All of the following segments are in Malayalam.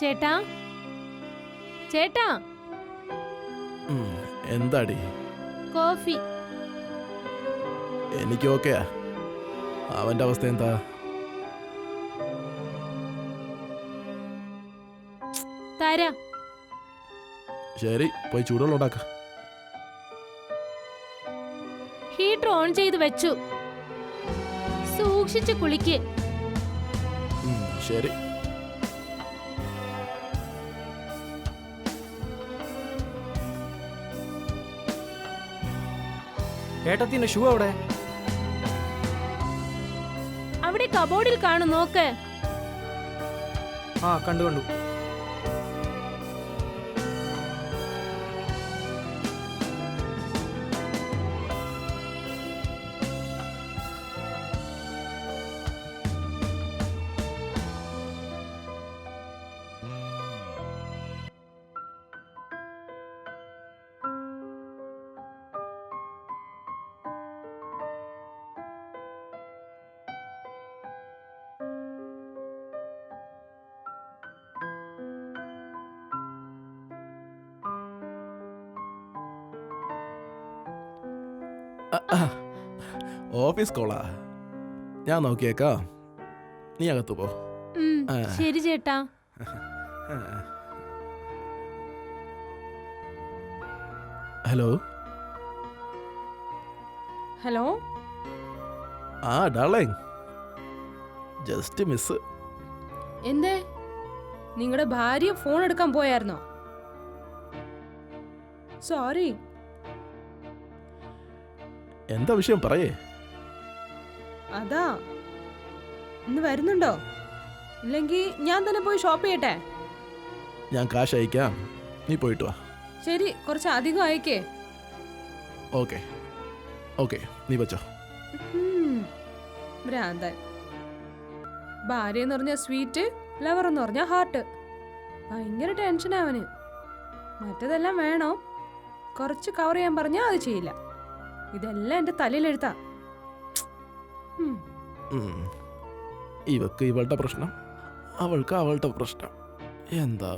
ചേട്ടാ? ചേട്ടാ? എന്താടി? കോഫി. എനിക്ക് ഓക്കെയാ. അവന്റെ അവസ്ഥ എന്താ? തരാ. ശരി പോയി ചൂടുവെള്ളം ഉണ്ടാക്ക. ഹീറ്റർ ഓൺ ചെയ്ത് വെച്ചു. സൂക്ഷിച്ച് കുളിക്ക്. ശരി. ഏട്ടത്തിന്റെ ഷൂ അവിടെ അവിടെ കബോർഡിൽ കാണും നോക്ക്. ആ കണ്ടു കണ്ടു. ഓഫീസ് കോളാ. ഞാൻ നോക്കിയേക്കാ. നീ അകത്തു പോ. ഉം, ശരി ചേട്ടാ. ഹലോ? ഹലോ? ആ ഡാർലിംഗ്. ജസ്റ്റ് മിസ് എന്തേ? നിങ്ങളുടെ ഭാര്യ ഫോൺ എടുക്കാൻ പോയായിരുന്നോ? സോറി. എന്താ വിഷയം? പറയേ. അതാ. ഇന്ന് വരുന്നുണ്ടോ? ഇല്ലെങ്കിൽ ഞാൻ തന്നെ പോയി ഷോപ്പ് ചെയ്യട്ടെ? ഞാൻ കാശ് അയക്കാം. നീ പോയിട്ട് വാ. ശരി കുറച്ച് അധികം അയക്കേ. ഓക്കെ. ഓക്കെ നീ വെച്ചോ. ഭ്രാന്തൻ. ഭാര്യ എന്ന് പറഞ്ഞ സ്വീറ്റ് ലവർ എന്ന് പറഞ്ഞ ഹാർട്ട് ഭയങ്കര ടെൻഷൻ അവന്. മറ്റതെല്ലാം വേണോ? കുറച്ച് കവർ ചെയ്യാൻ പറഞ്ഞാൽ അത് ചെയ്യില്ല. ഇതെല്ലാം എന്റെ തലയിലെഴുത്താ. ഇവക്ക് ഇവളുടെ പ്രശ്നം അവൾക്ക് അവളുടെ പ്രശ്നം. എന്താ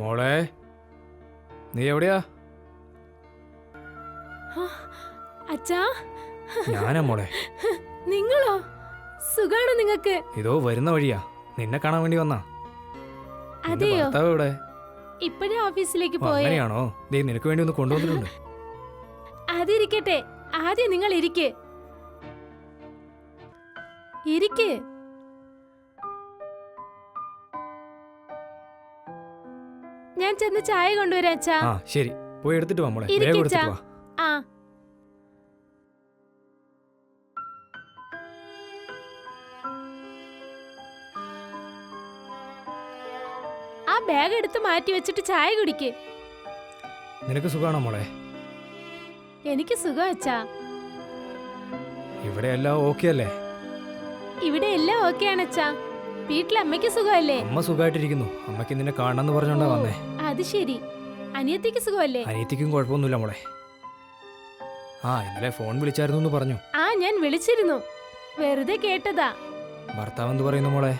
മോളെ നീ എവിടെയാ? അച്ഛാ. ഞാനാ മോളെ. നിങ്ങളോ? സുഖാണോ നിങ്ങക്ക് ഇതോ വരുന്ന വഴിയാ. നിന്നെ കാണാൻ വേണ്ടി വന്നാ. അതെയോ? ഇവിടെ എവിടെ? ഇപ്പഴേ ഓഫീസിലേക്ക് പോയാണോ ദേ നിനക്ക് വേണ്ടി ഒന്ന് കൊണ്ടുവന്നിട്ടുണ്ട്. അതിരിക്കട്ടെ. ആദ്യം നിങ്ങൾ ഇരിക്കേ ഇരിക്ക്. ചെന്ന് ചായ കൊണ്ടുവരാ അച്ഛാ. ആ ശരി. പോയി എടുത്തിട്ട് വാ മോളെ. ഇരിക്ക് വേഗം എടുത്തിട്ട് വാ. ആ. ആ ബാഗ് എടുത്ത് മാറ്റി വെച്ചിട്ട് ചായ കുടിക്ക്. നിനക്ക് സുഖാണോ മോളെ? എനിക്ക് സുഖം അച്ഛാ. ഇവിടെ എല്ലാം ഓക്കെ അല്ലേ? ഇവിടെ എല്ലാം ഓക്കെ ആണ് അച്ഛാ. വീട്ടിൽ അമ്മയ്ക്ക് സുഖമല്ലേ? അമ്മ സുഖമായിട്ടിരിക്കുന്നു അമ്മയ്ക്ക് നിന്നെ കാണണമെന്ന് പറഞ്ഞോണ്ടാ വന്നേ. അത് ശരി. അനിയത്തിക്ക് സുഖമല്ലേ? അനിയത്തിക്കും കുഴപ്പമൊന്നുമില്ല മോളെ. ആ ഇന്നലെ ഫോൺ വിളിച്ചായിരുന്നു എന്ന് പറഞ്ഞു. ആ ഞാൻ വിളിച്ചിരുന്നു. വെറുതെ കേട്ടതാ. ഭർത്താവ് എന്ത് പറയുന്നു മോളെ?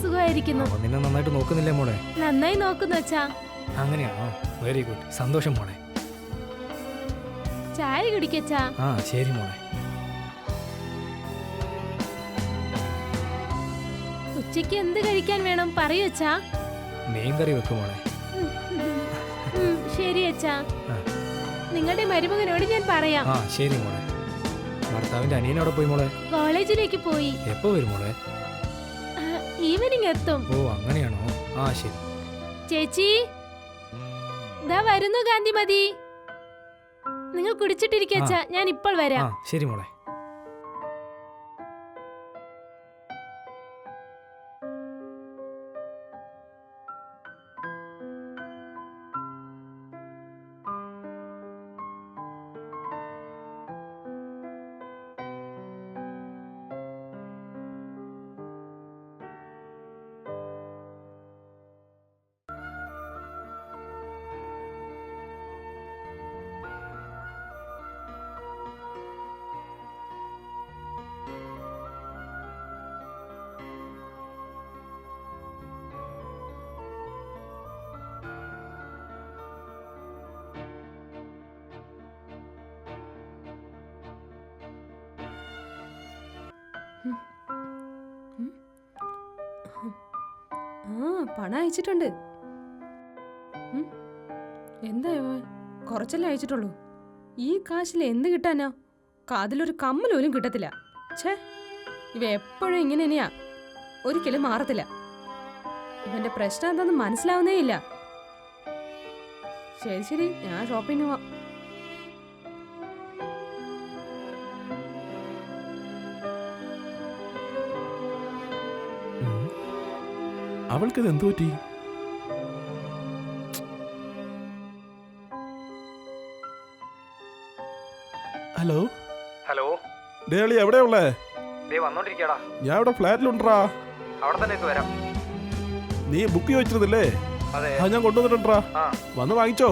സുഖമായിരിക്കുന്നു. അവൻ നിന്നെ നന്നായിട്ട് നോക്കുന്നില്ലേ മോളെ? നന്നായി നോക്കുന്നു അച്ഛാ. അങ്ങനെയാണോ? വെരി ഗുഡ് സന്തോഷം മോളെ. ചായ കുടിക്കച്ചാ ആ ശരി മോളെ. ഉച്ചയ്ക്ക് എന്ത് കഴിക്കാൻ വേണം പറയൂ അച്ഛാ. മീൻ കറി ശരി അച്ഛാ. നിങ്ങളുടെ മരുമകനോട് ഞാൻ പറയാം. ആ ശരി മോളെ. ഭർത്താവിന്റെ അനിയനോടെ പോയി മോളെ. കോളേജിലേക്ക് പോയി. എപ്പോ വരും മോളെ? ഈവനിങ് എത്തും. ഓ അങ്ങനെയാണോ? ആ ശരി. ചേച്ചി ദാ വരുന്നു ഗാന്ധിമതി. നിങ്ങൾ കുടിച്ചിട്ടിരിക്കച്ച ഞാൻ ഇപ്പോൾ വരാം. ശരി മോളെ. പണം അയച്ചിട്ടുണ്ട്. എന്താ? കുറച്ചല്ലേ അയച്ചിട്ടുള്ളൂ. ഈ കാശിൽ എന്ത് കിട്ടാനാ? കാതിലൊരു കമ്മലോലും കിട്ടത്തില്ല. ഛേ ഇവ എപ്പോഴും ഇങ്ങനെ തന്നെയാ ഒരിക്കലും മാറത്തില്ല. ഇവന്റെ പ്രശ്നം എന്താന്ന് മനസ്സിലാവുന്നേ ഇല്ല. ശരി ശരി ഞാൻ ഷോപ്പിങ്ങിന് പോവാം. അവൾക്കിത് എന്തു പറ്റി ഹലോ? ഹലോ ഡേളി എവിടെ ഉള്ളേ? ദേ വന്നോണ്ടിരിക്കടാ. ഞാൻ ഇവിടെ ഫ്ലാറ്റിലുണ്ടാ അവിടെ തന്നെ വരാം. നീ ബുക്ക് ചോദിച്ചിരുന്നില്ലേ അതെ. ആ ഞാൻ കൊണ്ടുവന്നിട്ടുണ്ടാ ആ. വന്ന് വാങ്ങിച്ചോ.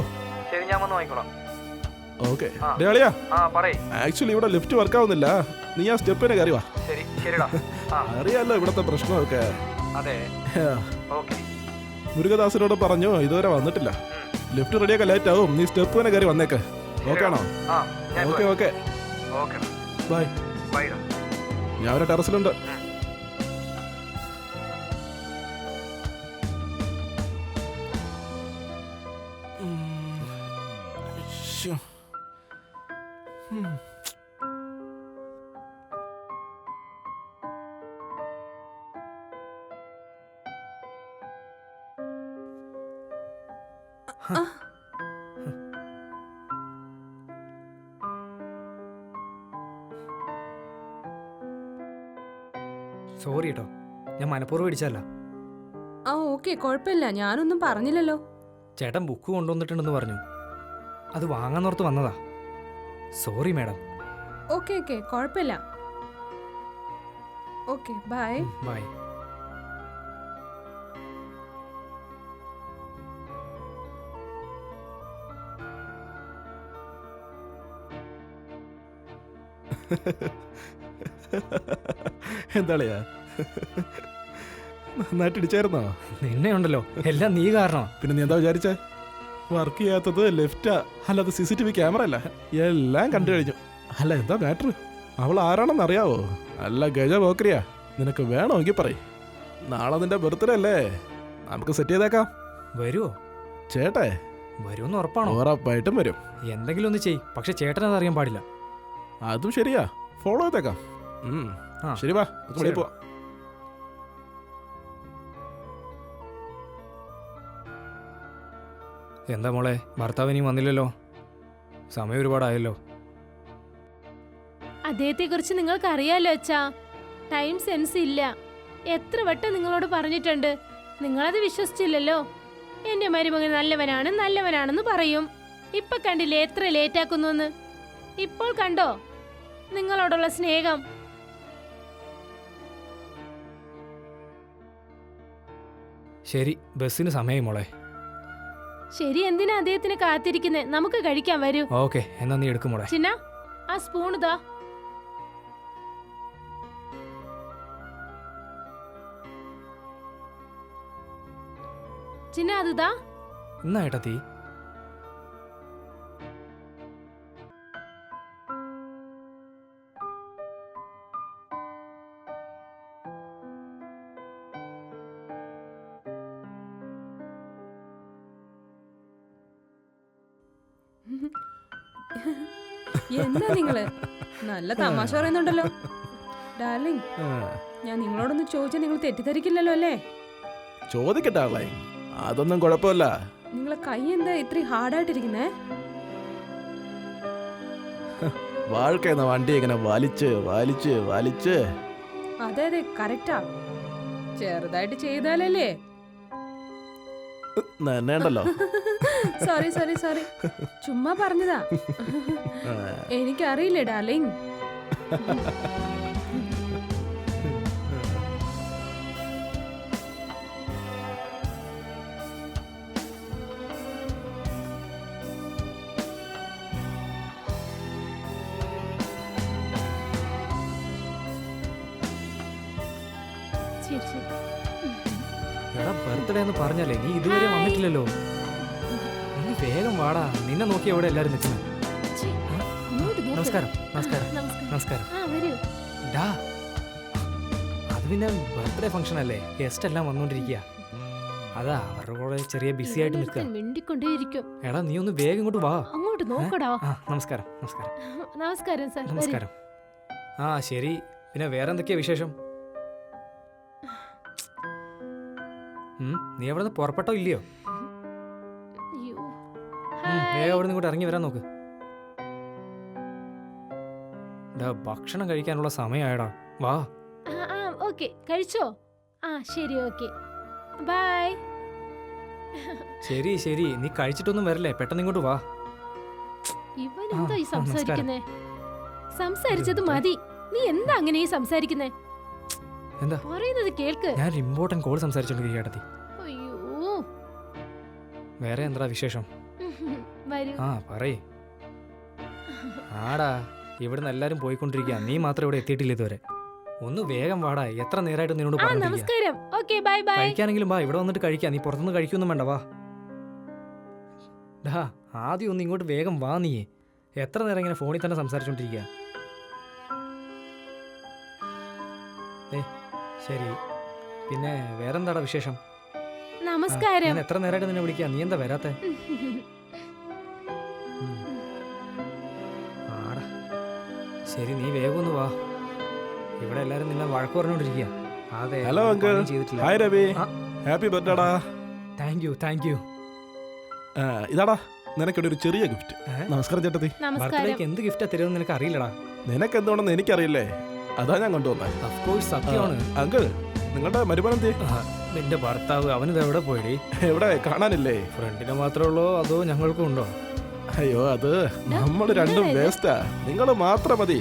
ശരി ഞാൻ വന്ന് വാങ്ങിക്കോളാം. ഓക്കെ. ആ. ഡേളിയാ ആ പറയ്. ആക്ച്വലി ഇവിടെ ലിഫ്റ്റ് വർക്ക് ആവുന്നില്ല. നീ ആ സ്റ്റെപ്പിനെ കയറി വാ. ശരി ശരിടാ. ആ. അറിയാലോ ഇവിടത്തെ പ്രശ്നമൊക്കെ. അതെ. മുരുകദാസിനോട് പറഞ്ഞു ഇതുവരെ വന്നിട്ടില്ല. ലിഫ്റ്റ് റെഡിയൊക്കെ ലേറ്റ് ആവും. നീ സ്റ്റെപ്പ് തന്നെ കയറി വന്നേക്ക്. ഓക്കെ ആണോ? ആ ഞാൻ ഓക്കെ ഓക്കെ ഓക്കെ ബൈ ഞാൻ ഒരു ടെറസിലുണ്ട്. ശ്ശോ. സോറി കേട്ടോ ഞാൻ മനഃപൂർവം ഇടിച്ചല്ല ആ ഓക്കെ കുഴപ്പമില്ല. ഞാനൊന്നും പറഞ്ഞില്ലല്ലോ. ചേട്ടൻ ബുക്ക് കൊണ്ടുവന്നിട്ടുണ്ടെന്ന് പറഞ്ഞു. അത് വാങ്ങാന്നോർത്ത് വന്നതാ. സോറി മാഡം ഓക്കെ ഓക്കെ കുഴപ്പമില്ല. ഓക്കെ ബൈ ബൈ എന്താളിയാ നന്നായിട്ട് ഇടിച്ചായിരുന്നോ? നിന്നെ ഉണ്ടല്ലോ എല്ലാം നീ കാരണം. പിന്നെ നീ എന്താ വിചാരിച്ചേ? വർക്ക് ചെയ്യാത്തത് ലെഫ്റ്റാ. അല്ലാതെ C C T V camera അല്ല. എല്ലാം കണ്ടു കഴിഞ്ഞു. അല്ല എന്താ മാറ്റർ അവൾ ആരാണെന്ന് അറിയാവോ? അല്ല ഗജ പോക്രിയാ. നിനക്ക് വേണമെങ്കിൽ പറയും. നാളെ നിന്റെ ബർത്ത്ഡേ അല്ലേ? നമുക്ക് സെറ്റ് ചെയ്തേക്കാം. വരുമോ ചേട്ടേ? വരുമെന്ന് ഉറപ്പാണോ? ഉറപ്പായിട്ടും വരും. എന്തെങ്കിലും ഒന്ന് ചെയ് പക്ഷെ ചേട്ടൻ അത് അറിയാൻ പാടില്ല. അതും ശരിയാ. ഫോളോ ചെയ്തേക്കാം. ശരി വാ. പോവാം. എന്താ മോളെ ഭർത്താവ് ഇനി വന്നില്ലല്ലോ? സമയം ഒരുപാടായല്ലോ. അദ്ദേഹത്തെ കുറിച്ച് നിങ്ങൾക്ക് അറിയാലോ അച്ഛാ. ടൈം സെൻസ് ഇല്ല. എത്ര വട്ടം നിങ്ങളോട് പറഞ്ഞിട്ടുണ്ട്. നിങ്ങളത് വിശ്വസിച്ചില്ലല്ലോ. എന്റെ മരുമകൻ നല്ലവനാണ് നല്ലവനാണെന്ന് പറയും. ഇപ്പൊ കണ്ടില്ലേ എത്ര ലേറ്റ് ആക്കുന്നുവെന്ന് ഇപ്പോൾ കണ്ടോ? നിങ്ങളോടുള്ള സ്നേഹം. ശരി ബസ്സിന് സമയം മോളെ. ശരി എന്തിനാ അദ്ദേഹത്തിന് കാത്തിരിക്കുന്നേ? നമുക്ക് കഴിക്കാൻ വരൂ. ഓക്കെ എന്നാ നീ എടുക്കും മോളെ. ചിന്ന ആ സ്പൂൺ ഇതാ. ചിന്ന അതിതാ എന്നാ ഏട്ടാ തീ? എന്താ നിങ്ങൾ? നല്ല തമാശ പറയുന്നുണ്ടല്ലോ. ഡാർലിംഗ് ഞാൻ നിങ്ങളോടൊന്ന് ചോദിച്ചാൽ നിങ്ങൾ തെറ്റിദ്ധരിക്കില്ലല്ലോ അല്ലേ? ചോദിക്കട്ടെ ആളെ അതൊന്നും കുഴപ്പമില്ല. നിങ്ങളെ കൈ എന്താ ഇത്രയും ഹാർഡായിട്ടിരിക്കുന്നേ? വാഴക്ക എന്ന വണ്ടി ഇങ്ങനെ വലിച്ച് വലിച്ച് വലിച്ച്. അതെ അതെ കറക്റ്റാ. ചെറുതായിട്ട് ചെയ്താലല്ലേ? നന്നേണ്ടല്ലോ സോറി സോറി സോറി. ചുമ്മാ പറഞ്ഞതാ. എനിക്കറിയില്ലേ ഡാർലിംഗ്? എടാ ബർത്ത്ഡേ എന്ന് പറഞ്ഞല്ലേ നീ ഇതുവരെ. വന്നിട്ടില്ലല്ലോ. വേഗം വാടാ. നിന്നെ നോക്കി എവിടെ എല്ലാരും നോക്ക്. നമസ്കാരം നമസ്കാരം നമസ്കാരം. ഡാ അത് പിന്നെ ബർത്ത്ഡേ ഫംഗ്ഷൻ അല്ലേ? ഗസ്റ്റ് എല്ലാം വന്നോണ്ടിരിക്കുക അതാ അവരുടെ കൂടെ ചെറിയ ബിസി ആയിട്ട് നിൽക്കുക എടാ നീ ഒന്ന് വേഗം ഇങ്ങോട്ട് വാ. അങ്ങോട്ട് നോക്കടാ. നമസ്കാരം നമസ്കാരം. നമസ്കാരം സാർ നമസ്കാരം. ആ ശരി. പിന്നെ വേറെ എന്തൊക്കെയാ വിശേഷം നീ എവിടെ നിന്ന് പുറപ്പെട്ടോ ഇല്ലയോ. വേഗം അവിടെ നിന്ന് ഇങ്ങോട്ട് ഇറങ്ങി വരാൻ നോക്ക്. ഡാ ഭക്ഷണം കഴിക്കാനുള്ള സമയമായടാ വാ. ആ ഓക്കെ കഴിച്ചോ? ആ ശരി ഓക്കെ ബൈ ശരി ശരി. നീ കഴിച്ചിട്ടൊന്നും വരില്ലേ? പെട്ടെന്ന് ഇങ്ങോട്ട് വാ. ഇവൻ എന്താ ഈ സംസാരിക്കുന്നേ? സംസാരിച്ചത് മതി. നീ എന്താ അങ്ങനെ ഈ സംസാരിക്കുന്നേ? എന്താ? പറയുന്നത് കേൾക്ക്. ഞാൻ ഇമ്പോർട്ടന്റ് കോൾ സംസാരിച്ചോണ്ടിരിക്കുക അയ്യോ. വേറെ എന്താ വിശേഷം? വരൂ. ആ പറയേ. ആടാ ഇവിടുന്ന് എല്ലാരും പോയിക്കൊണ്ടിരിക്കുക നീ മാത്രം ഇവിടെ എത്തിയിട്ടില്ല ഇതുവരെ. ഒന്ന് വേഗം വാടാ. എത്ര നേരമായിട്ട് നിന്നോട് ആ പറഞ്ഞിരിക്കുക നമസ്കാരം. Okay bye by. കഴിക്കാനെങ്കിലും വാ ഇവിടെ വന്നിട്ട് കഴിക്കാം. നീ പുറത്തുനിന്ന് കഴിക്കൊന്നും വേണ്ട വാ. ഡാ ആദ്യം ഒന്ന് ഇങ്ങോട്ട് വേഗം വാ നീ. എത്ര നേരം ഇങ്ങനെ ഫോണിൽ തന്നെ സംസാരിച്ചോണ്ടിരിക്കുക ഏ ശരി. പിന്നെ വേറെന്താടാ വിശേഷം? നമസ്കാരം. ഞാൻ എത്ര നേരമായിട്ട് നിന്നെ വിളിക്കാം? നീ എന്താ വരാത്തെ? ശരി നീ വേഗം ഒന്ന് വാ. ഇവിടെ എല്ലാരും നിന്നെ വഴക്ക് പറഞ്ഞോണ്ടിരിക്കുക അതെ hello, uncle hi Ravi happy ബർത്ത്ഡേടാ thank you thank you ഇതാടാ നിനക്കിവിടെ ഒരു ചെറിയ ഗിഫ്റ്റ് നമസ്കാരം ചേട്ടത്തി. നമസ്കാരം. ബർത്ത്ഡേക്ക് എന്ത് ഗിഫ്റ്റാ തരുമെന്ന് നിനക്ക് അറിയില്ലടാ നിനക്ക് എന്തുകൊണ്ടെന്ന് എനിക്കറിയില്ലേ? അതാ ഞാൻ കൊണ്ടുവന്നത് ഓഫ് കോഴ്സ് സത്യമാണ്. അങ്കിൾ നിങ്ങളുടെ മരുമനം നിന്റെ ഭർത്താവ് അവനിത് എവിടെ പോയി എവിടെ? കാണാനില്ലേ? ഫ്രണ്ടിന് മാത്രമേ ഉള്ളോ അതോ ഞങ്ങൾക്കും ഉണ്ടോ? അയ്യോ അത് നമ്മൾ രണ്ടും വേസ്റ്റാ. നിങ്ങൾ മാത്രം മതി.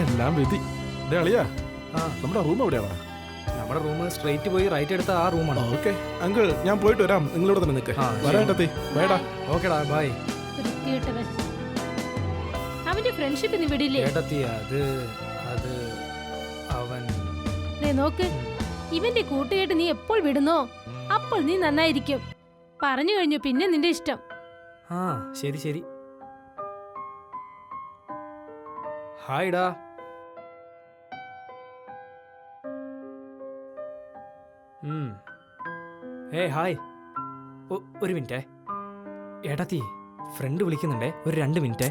എല്ലാം വിധി. ഡേ അളിയാ ആ നമ്മുടെ റൂം എവിടെയാണ് നമ്മുടെ റൂം സ്ട്രൈറ്റ് പോയി റൈറ്റ് എടുത്ത ആ റൂമാണ്. ഓക്കെ. അങ്കിൾ ഞാൻ പോയിട്ട് വരാം. നിങ്ങളോട് തന്നെ നിൽക്ക്. വരാട്ടത്തി വേടാ. ഓക്കെടാ ബൈ. അവന്റെ ഫ്രണ്ട്ഷിപ്പ് നീ വിടില്ലേ? ഏട്ടത്തി അത് അത് അവൻ ദേ നോക്ക്. ഇവന്റെ കൂട്ടുകെട്ട് നീ എപ്പോൾ വിടുന്നോ അപ്പോൾ നീ നന്നായിരിക്കും. പറഞ്ഞു കഴിഞ്ഞു പിന്നെ നിന്റെ ഇഷ്ടം. ആ ശരി ശരി. ഹായ്ഡാ ഏ ഹായ്. ഒരു മിനിറ്റേ. എടത്തി ഫ്രണ്ട് വിളിക്കുന്നുണ്ടേ ഒരു രണ്ട് മിനിറ്റേ.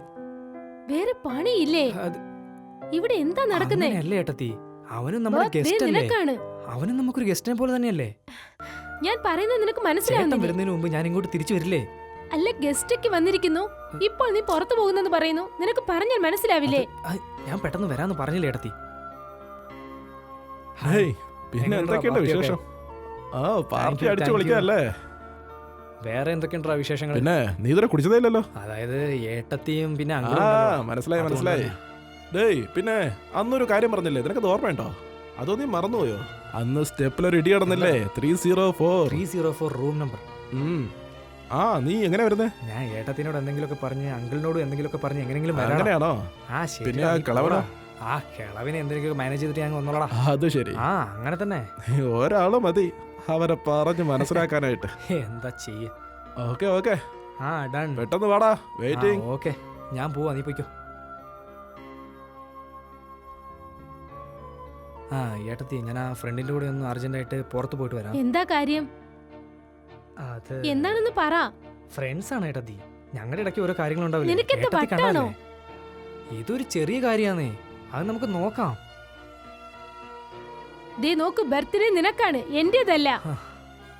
വേറെ പണിയില്ലേ? ഇവിടെ എന്താ നടക്കുന്നേ? അല്ലേ ഏട്ടത്തി അവനും നമ്മുടെ ഗസ്റ്റ് അല്ലേ? അവനും നമുക്കൊരു ഗസ്റ്റിനെ പോലെ തന്നെയല്ലേ? ഞാൻ പറയുന്നത് നിനക്ക് ചേട്ടൻ മനസ്സിലാവുന്നില്ല? വരുന്നതിന് മുമ്പ് ഞാൻ ഇങ്ങോട്ട് തിരിച്ചു വരില്ലേ? അല്ല ഗസ്റ്റ് ഒക്കെ വന്നിരിക്കുന്നു. ഇപ്പോൾ നീ പുറത്തു പോകുന്നെന്ന് പറയുന്നു. നിനക്ക് പറഞ്ഞാൽ മനസ്സിലാവില്ലേ? ഞാൻ പെട്ടെന്ന് വരാന്ന് പറഞ്ഞില്ലേ ഇടത്തി ഹേയ് പിന്നെ എന്തൊക്കെയുണ്ട് വിശേഷം? ആ പാർട്ടി അടിച്ചു. പൊളിക്കല്ലേ വേറെ എന്തൊക്കെയുണ്ടാ വിശേഷങ്ങൾ പിന്നെ നീ ഇതുവരെ കുടിച്ചതേ ഇല്ലല്ലോ അതായത് ഏട്ടത്തിയും പിന്നെ. മനസ്സിലായി മനസ്സിലായി. ഡേയ് പിന്നെ അന്നൊരു കാര്യം പറഞ്ഞില്ലേ നിനക്ക് ഓർമ്മയുണ്ടോ? അതോ നീ മറന്നുപോയോ? അന്ന് സ്റ്റെപ്പിലൊരു ഇടി കടന്നില്ലേ three zero four. 304 room number. ആ നീ എങ്ങനെ വരുന്നേ? ഞാൻ ഏട്ടത്തിനോട് എന്തെങ്കിലുമൊക്കെ പറഞ്ഞ് അങ്കിളിനോട് എന്തെങ്കിലുമൊക്കെ പറഞ്ഞ് എങ്ങനെയെങ്കിലും വരാം അങ്ങനെയാണോ? ആ ശരി പിന്നെ ആ കിളവനോ? ആ കിളവിനെ എന്തെങ്കിലും മാനേജ് ചെയ്തിട്ട് ഞാൻ വന്നോളാം അത് ശരി. ആ അങ്ങനെ തന്നെ. ഒരാൾ മതി. അവരെ പറഞ്ഞ് മനസ്സിലാക്കാനായിട്ട്. എന്താ ചെയ്യ? Okay okay. ആ ഡൺ പെട്ടെന്ന് വാടാ. Waiting okay. ഞാൻ പോവാ നീ പൊയ്ക്കോ. ആ ഏട്ടത്തി ഞാൻ ആ ഫ്രണ്ടിന്റെ കൂടെ ഒന്ന് അർജന്റായിട്ട് പുറത്ത് പോയിട്ട് വരാം. എന്താ കാര്യം? അത് എന്താണെന്ന് പറ. ഫ്രണ്ട്സ് ആണ് ഏട്ടത്തി ഞങ്ങളുടെ ഇടയ്ക്ക് ഓരോ കാര്യങ്ങളുണ്ടാവില്ലേ? നിനക്കെന്താ ഏട്ടത്തി വട്ടാണോ? കണ്ടതല്ലേ? ഇതൊരു ചെറിയ കാര്യാന്നേ. അത് നമുക്ക് നോക്കാം. ദേ നോക്ക് ബർത്ത്ഡേ നിനക്കാണ്. എന്റേതല്ല. ആ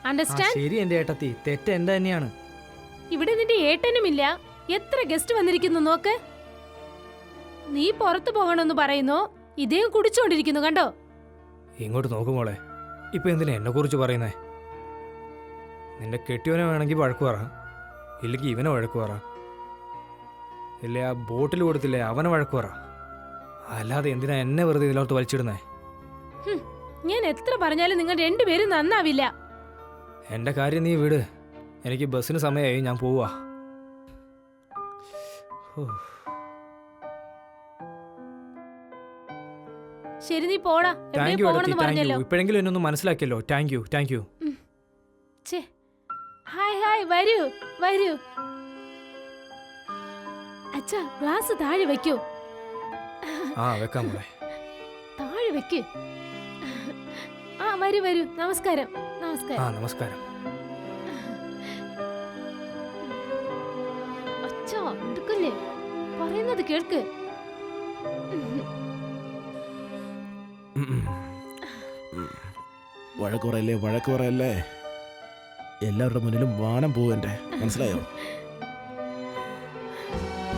അണ്ടർസ്റ്റാൻഡ്? ശരി എന്റെ ഏട്ടത്തി തെറ്റ് എന്റെ തന്നെയാണ്. ഇവിടെ നിന്റെ ഏട്ടനുമില്ല. എത്ര ഗസ്റ്റ് വന്നിരിക്കുന്നു നോക്ക്. നീ പുറത്തു പോകണമെന്ന് പറയുന്നു. ഇദ്ദേഹം കുടിച്ചോണ്ടിരിക്കുന്നു കണ്ടോ? ഇങ്ങോട്ട് നോക്ക് മോളെ. ഇപ്പൊ എന്തിനാ എന്നെ കുറിച്ച് പറയുന്നേ? നിന്റെ കെട്ടിയവനെ വേണമെങ്കിൽ വഴക്ക് പറ. ഇല്ലെങ്കിൽ ഇവനെ വഴക്ക് പറ. ഇല്ലേ ആ ബോട്ടിൽ കൊടുത്തില്ലേ അവനെ വഴക്ക് പറ. അല്ലാതെ എന്തിനാ എന്നെ വെറുതെ ഇതിലോട്ട് വലിച്ചിടുന്നേ? ഞാൻ എത്ര പറഞ്ഞാലും നിങ്ങൾ രണ്ടുപേരും നന്നാവില്ല. എന്റെ കാര്യം നീ വിട്. എനിക്ക് ബസ്സിന് സമയമായി ഞാൻ പോവാ. ശരി നീ പോടാ. താങ്ക് യു ഇപ്പോഴെങ്കിലും എന്നൊന്ന് മനസ്സിലാക്കിയല്ലോ. താങ്ക് യു താങ്ക് യു ഛേ. ഹായ് ഹായ് വരൂ വരൂ. അച്ഛാ ഗ്ലാസ് താഴെ വെക്കൂ. ആ വെക്കാം മോളെ. താഴെ വെക്ക്. ആ വരൂ വരൂ. നമസ്കാരം നമസ്കാരം. ആ നമസ്കാരം. അച്ഛാ എടുക്കല്ലേ? പറയുന്നത് കേൾക്ക്. ഉം, ഉം. എല്ലാവരുടെ മുന്നിലും വാനം പോവേണ്ടേ മനസ്സിലായോ?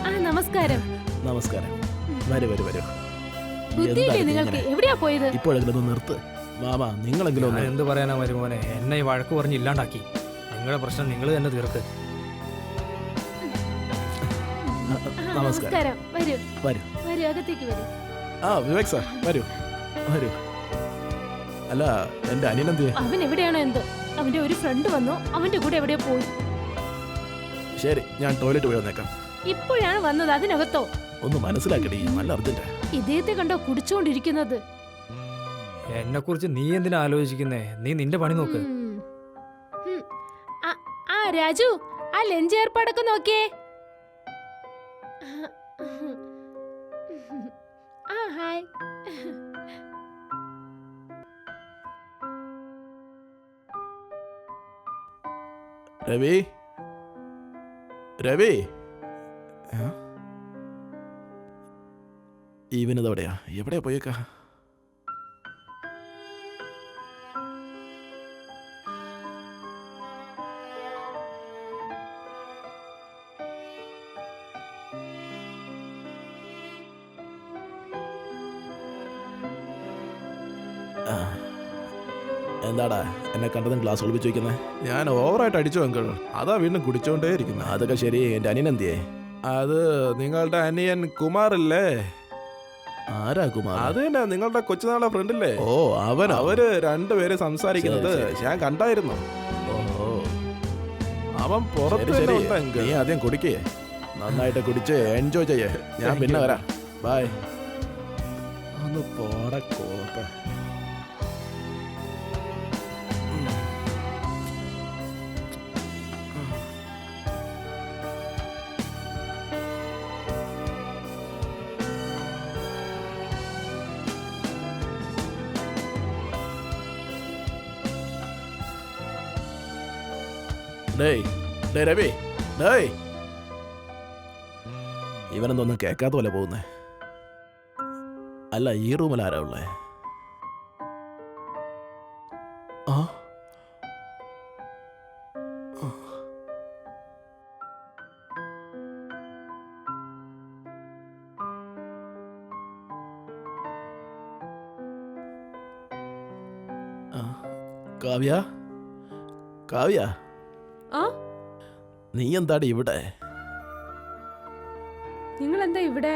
ആ നമസ്കാരം. നമസ്കാരം. വരൂ വരൂ വരൂ. ബുദ്ധിയില്ലേ നിങ്ങൾക്ക്? എവിടെയാ പോയത്? ഇപ്പോഴെങ്കിലും ഒന്ന് നിർത്ത്. മാമാ നിങ്ങളെങ്കിലും ഞാൻ എന്ത് പറയാനാ മരുമോനെ? എന്നെ ഈ വഴക്ക് പറഞ്ഞ് ഇല്ലാണ്ടാക്കി. നിങ്ങളുടെ പ്രശ്നം നിങ്ങൾ തന്നെ തീർക്ക്. ആ, നമസ്കാരം. നമസ്കാരം. വരൂ. വരൂ. വരൂ അകത്തേക്ക് വരൂ. ആ വിവേക് സാർ വരൂ. വരൂ. അല്ല എന്റെ അനിയനെന്തിയെ അവൻ എവിടെയാണോ എന്തോ? അവന്റെ ഒരു ഫ്രണ്ട് വന്നു. അവന്റെ കൂടെ എവിടെയോ പോയി. ശരി ഞാൻ ടോയ്ലറ്റ് പോയി വന്നേക്കാം. ഇപ്പോഴാണ് വന്നത് അതിനകത്തോ? ഒന്ന് മനസ്സിലാക്കടി നല്ല അർജന്റ് ഇദ്ദേഹത്തെ കണ്ടോ കുടിച്ചുകൊണ്ടിരിക്കുന്നത് എന്നെ കുറിച്ച് നീ എന്തിനാ ആലോചിക്കുന്നേ? നീ നിന്റെ പണി നോക്ക്. ഉം. ഉം. ആ- ആ രാജു ആ ലഞ്ച് ഏർപ്പാടൊക്കെ നോക്കിയേ. ആ ഹായ്. രവി? രവി? ഈവനത് എവിടെയാ എവിടെയാ പോയേക്കാ? ആ. എന്താടാ? എന്നെ കണ്ടതും ഗ്ലാസ് ഒളിപ്പിച്ച് വെക്കുന്നേ? ഞാൻ ഓവറായിട്ട് അടിച്ചു അങ്കിൾ. അതാ വീണ്ടും കുടിച്ചോണ്ടേ ഇരിക്കുന്നത് അതൊക്കെ ശരി. എന്റെ അനിയൻ എന്തിയേ? അത് നിങ്ങളുടെ അനിയൻ കുമാറില്ലേ? ആരാ കുമാർ? അത് തന്നെ നിങ്ങളുടെ കൊച്ചുനാളെ ഫ്രണ്ടില്ലേ? ഓ അവൻ അവർ രണ്ടുപേരെ സംസാരിക്കുന്നത് ഞാൻ കണ്ടായിരുന്നു. ഓ അവൻ പുറത്ത് തന്നെ ഉണ്ട് അങ്കിൾ. നീ ആദ്യം കുടിക്കേ. നന്നായിട്ട് കുടിച്ച് എൻജോയ് ചെയ്യേ. ഞാൻ പിന്നെ വരാം. ബൈ ഒന്ന് പോട കോപ്പ. ഡേയ് ഡേ രവി ഡേയ്. ഇവനെന്തൊന്നും കേൾക്കാത്ത പോലെ പോകുന്നേ. അല്ല ഈ റൂമിൽ ആരാ ഉള്ളേ? ആ. കാവ്യ? കാവ്യ? നീ എന്താടി ഇവിടെ? നിങ്ങൾ എന്താ ഇവിടെ?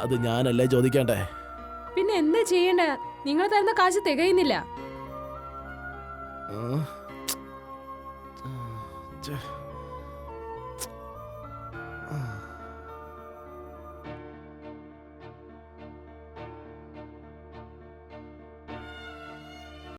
അത് ഞാനല്ലേ ചോദിക്കണ്ടേ? പിന്നെ എന്താ ചെയ്യണ്ടേ? നിങ്ങൾ തരുന്ന കാശ് തികയുന്നില്ല.